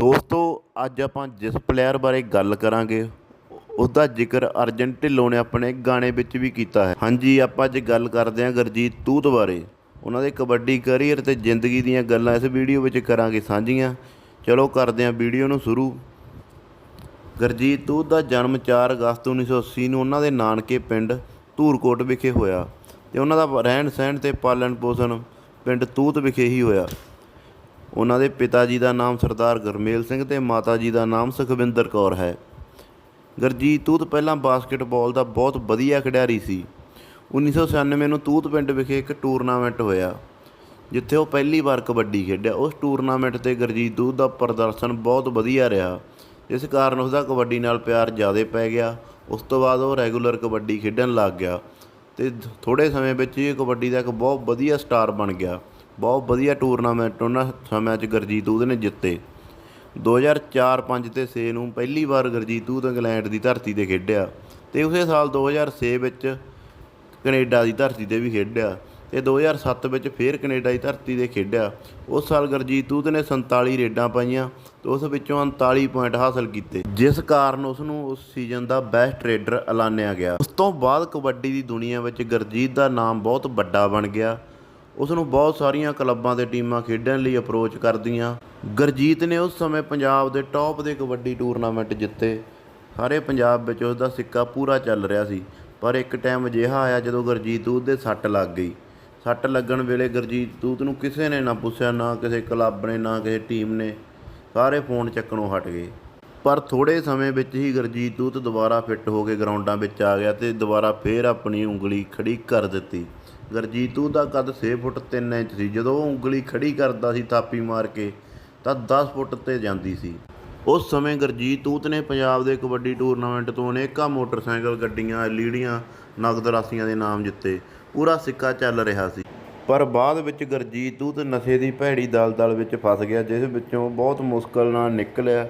ਦੋਸਤੋ, ਅੱਜ ਆਪਾਂ ਜਿਸ ਪਲੇਅਰ ਬਾਰੇ ਗੱਲ ਕਰਾਂਗੇ, ਉਹਦਾ ਜ਼ਿਕਰ ਅਰਜਨ ਢਿੱਲੋਂ ਨੇ ਆਪਣੇ ਗਾਣੇ ਵਿੱਚ ਵੀ ਕੀਤਾ ਹੈ। ਹਾਂਜੀ, ਆਪਾਂ ਅੱਜ ਗੱਲ ਕਰਦੇ ਹਾਂ ਗੁਰਜੀਤ ਤੂਤ ਬਾਰੇ। ਉਹਨਾਂ ਦੇ ਕਬੱਡੀ ਕਰੀਅਰ ਤੇ ਜ਼ਿੰਦਗੀ ਦੀਆਂ ਗੱਲਾਂ ਇਸ ਵੀਡੀਓ ਵਿੱਚ ਕਰਾਂਗੇ ਸਾਂਝੀਆਂ। ਚਲੋ ਕਰਦੇ ਹਾਂ ਵੀਡੀਓ ਨੂੰ ਸ਼ੁਰੂ। ਗੁਰਜੀਤ ਤੂਤ ਦਾ ਜਨਮ 4 ਅਗਸਤ 1980 ਨੂੰ ਉਹਨਾਂ ਦੇ ਨਾਨਕੇ ਪਿੰਡ ਧੂਰਕੋਟ ਵਿਖੇ ਹੋਇਆ ਤੇ ਉਹਨਾਂ ਦਾ ਰਹਿਣ ਸਹਿਣ ਤੇ ਪਾਲਣ ਪੋਸ਼ਣ ਪਿੰਡ ਤੂਤ ਵਿਖੇ ਹੀ ਹੋਇਆ। ਉਹਨਾਂ ਦੇ ਪਿਤਾ ਜੀ ਦਾ ਨਾਮ ਸਰਦਾਰ ਗੁਰਮੇਲ ਸਿੰਘ ਤੇ ਮਾਤਾ ਜੀ ਦਾ ਨਾਮ ਸੁਖਵਿੰਦਰ ਕੌਰ ਹੈ। ਗੁਰਜੀਤ ਤੂਤ ਪਹਿਲਾਂ ਬਾਸਕਟਬਾਲ ਦਾ ਬਹੁਤ ਵਧੀਆ ਖਿਡਾਰੀ ਸੀ। 1996 ਨੂੰ ਤੂਤ ਪਿੰਡ ਵਿਖੇ ਇੱਕ ਟੂਰਨਾਮੈਂਟ ਹੋਇਆ, ਜਿੱਥੇ ਉਹ ਪਹਿਲੀ ਵਾਰ ਕਬੱਡੀ ਖੇਡਿਆ। ਉਸ ਟੂਰਨਾਮੈਂਟ ਤੇ ਗੁਰਜੀਤ, ਤੂਤ ਦਾ ਪ੍ਰਦਰਸ਼ਨ ਬਹੁਤ ਵਧੀਆ ਰਿਹਾ ਇਸ ਕਾਰਨ ਉਸ ਦਾ ਕਬੱਡੀ ਨਾਲ ਪਿਆਰ ਜ਼ਿਆਦਾ ਪੈ ਗਿਆ। ਉਸ ਤੋਂ ਬਾਅਦ ਉਹ ਰੈਗੂਲਰ ਕਬੱਡੀ ਖੇਡਣ ਲੱਗ ਗਿਆ ਤੇ ਥੋੜੇ ਸਮੇਂ ਵਿੱਚ ਹੀ ਇਹ ਕਬੱਡੀ ਦਾ ਇੱਕ ਬਹੁਤ ਵਧੀਆ ਸਟਾਰ ਬਣ ਗਿਆ। ਬਹੁਤ ਵਧੀਆ ਟੂਰਨਾਮੈਂਟ ਉਹਨਾਂ ਸਮਿਆਂ 'ਚ ਗੁਰਜੀਤ ਤੂਤ ਨੇ ਜਿੱਤੇ। 2004 5 ਤੇ 6 ਨੂੰ ਪਹਿਲੀ ਵਾਰ ਗੁਰਜੀਤ ਤੂਤ ਇੰਗਲੈਂਡ ਦੀ ਧਰਤੀ ਤੇ ਖੇਡਿਆ ਤੇ ਉਸੇ ਸਾਲ 2006 ਵਿੱਚ ਕੈਨੇਡਾ ਦੀ ਧਰਤੀ ਤੇ ਵੀ ਖੇਡਿਆ ਤੇ 2007 ਵਿੱਚ ਫੇਰ ਕੈਨੇਡਾ ਦੀ ਧਰਤੀ ਤੇ ਖੇਡਿਆ। ਉਸ ਸਾਲ ਗੁਰਜੀਤ ਤੂਤ ਨੇ 47 ਰੇਡਾਂ ਪਾਈਆਂ ਤੇ ਉਸ ਵਿੱਚੋਂ 39 ਪੁਆਇੰਟ ਹਾਸਲ ਕੀਤੇ, ਜਿਸ ਕਾਰਨ ਉਸ ਨੂੰ ਉਸ ਸੀਜ਼ਨ ਦਾ ਬੈਸਟ ਰੇਡਰ ਐਲਾਨਿਆ ਗਿਆ। ਉਸ ਤੋਂ ਬਾਅਦ ਕਬੱਡੀ ਦੀ ਦੁਨੀਆ ਵਿੱਚ ਗੁਰਜੀਤ ਦਾ ਨਾਮ ਬਹੁਤ ਵੱਡਾ ਬਣ ਗਿਆ ਉਸ ਨੂੰ ਬਹੁਤ ਸਾਰੀਆਂ ਕਲੱਬਾਂ ਤੇ ਟੀਮਾਂ ਖੇਡਣ ਲਈ ਅਪਰੋਚ ਕਰਦੀਆਂ। ਗੁਰਜੀਤ ਨੇ ਉਸ ਸਮੇਂ ਪੰਜਾਬ ਦੇ ਟੌਪ ਦੇ ਕਬੱਡੀ ਟੂਰਨਾਮੈਂਟ ਜਿੱਤੇ। ਸਾਰੇ ਪੰਜਾਬ ਵਿੱਚ ਉਸ ਦਾ ਸਿੱਕਾ ਪੂਰਾ ਚੱਲ ਰਿਹਾ ਸੀ, ਪਰ ਇੱਕ ਟਾਈਮ ਅਜਿਹਾ ਆਇਆ ਜਦੋਂ ਗੁਰਜੀਤ ਦੂਤ ਦੇ ਸੱਟ ਲੱਗ ਗਈ। ਸੱਟ ਲੱਗਣ ਵੇਲੇ ਗੁਰਜੀਤ ਦੂਤ ਨੂੰ ਕਿਸੇ ਨੇ ਨਾ ਪੁੱਛਿਆ, ਨਾ ਕਿਸੇ ਕਲੱਬ ਨੇ, ਨਾ ਕਿਸੇ ਟੀਮ ਨੇ। ਸਾਰੇ ਫੋਨ ਚੱਕਣੋਂ ਹਟ ਗਏ। ਪਰ ਥੋੜੇ ਸਮੇਂ ਵਿੱਚ ਹੀ ਗੁਰਜੀਤ ਦੂਤ ਦੁਬਾਰਾ ਫਿੱਟ ਹੋ ਕੇ ਗਰਾਊਂਡਾਂ ਵਿੱਚ ਆ ਗਿਆ ਤੇ ਦੁਬਾਰਾ ਫੇਰ ਆਪਣੀ ਉਂਗਲੀ ਖੜੀ ਕਰ ਦਿੱਤੀ। ਗੁਰਜੀਤ ਤੂਤ ਦਾ ਕੱਦ 6 ਫੁੱਟ 3 ਇੰਚ ਸੀ। ਜਦੋਂ ਉਹ ਉਂਗਲੀ ਖੜੀ ਕਰਦਾ ਸੀ ਥਾਪੀ ਮਾਰ ਕੇ, ਤਾਂ 10 ਫੁੱਟ ਤੇ ਜਾਂਦੀ ਸੀ। ਉਸ ਸਮੇਂ ਗੁਰਜੀਤ ਤੂਤ ਨੇ ਪੰਜਾਬ ਦੇ ਕਬੱਡੀ ਟੂਰਨਾਮੈਂਟ ਤੋਂ ਅਨੇਕਾਂ ਮੋਟਰਸਾਈਕਲ ਗੱਡੀਆਂ, ਲੀੜੀਆਂ ਨਗਦ ਰਾਸ਼ੀਆਂ ਦੇ ਨਾਮ ਜਿੱਤੇ। ਪੂਰਾ ਸਿੱਕਾ ਚੱਲ ਰਿਹਾ ਸੀ। ਪਰ ਬਾਅਦ ਵਿੱਚ ਗੁਰਜੀਤ ਤੂਤ ਨਸ਼ੇ ਦੀ ਭੈੜੀ ਦਲਦਲ ਵਿੱਚ ਫਸ ਗਿਆ, ਜਿਸ ਵਿੱਚੋਂ ਬਹੁਤ ਮੁਸ਼ਕਲ ਨਾਲ ਨਿਕਲਿਆ।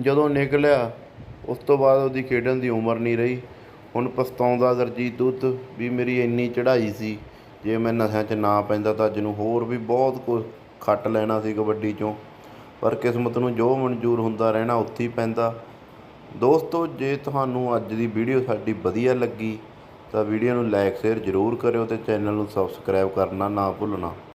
ਜਦੋਂ ਨਿਕਲਿਆ, ਉਸ ਤੋਂ ਬਾਅਦ ਉਹਦੀ ਖੇਡਣ ਦੀ ਉਮਰ ਨਹੀਂ ਰਹੀ। ਹੁਣ ਪਛਤਾਉਂਦਾ ਗੁਰਜੀਤ ਤੂਤ ਵੀ ਮੇਰੀ ਇੰਨੀ ਚੜ੍ਹਾਈ ਸੀ। ਜੇ ਮੈਂ ਨਸ਼ਿਆਂ 'ਚ ਨਾ ਪੈਂਦਾ ਤਾਂ ਅੱਜ ਨੂੰ ਹੋਰ ਵੀ ਬਹੁਤ ਕੁਝ ਖੱਟ ਲੈਣਾ ਸੀ ਕਬੱਡੀ 'ਚੋਂ। ਪਰ ਕਿਸਮਤ ਨੂੰ ਜੋ ਮਨਜ਼ੂਰ ਹੁੰਦਾ ਰਹਿਣਾ, ਉੱਥੇ ਹੀ ਪੈਂਦਾ। ਦੋਸਤੋ, ਜੇ ਤੁਹਾਨੂੰ ਅੱਜ ਦੀ ਵੀਡੀਓ ਸਾਡੀ ਵਧੀਆ ਲੱਗੀ, ਤਾਂ ਵੀਡੀਓ ਨੂੰ ਲਾਈਕ ਸ਼ੇਅਰ ਜ਼ਰੂਰ ਕਰਿਓ ਤੇ ਚੈਨਲ ਨੂੰ ਸਬਸਕ੍ਰਾਈਬ ਕਰਨਾ ਨਾ ਭੁੱਲਣਾ।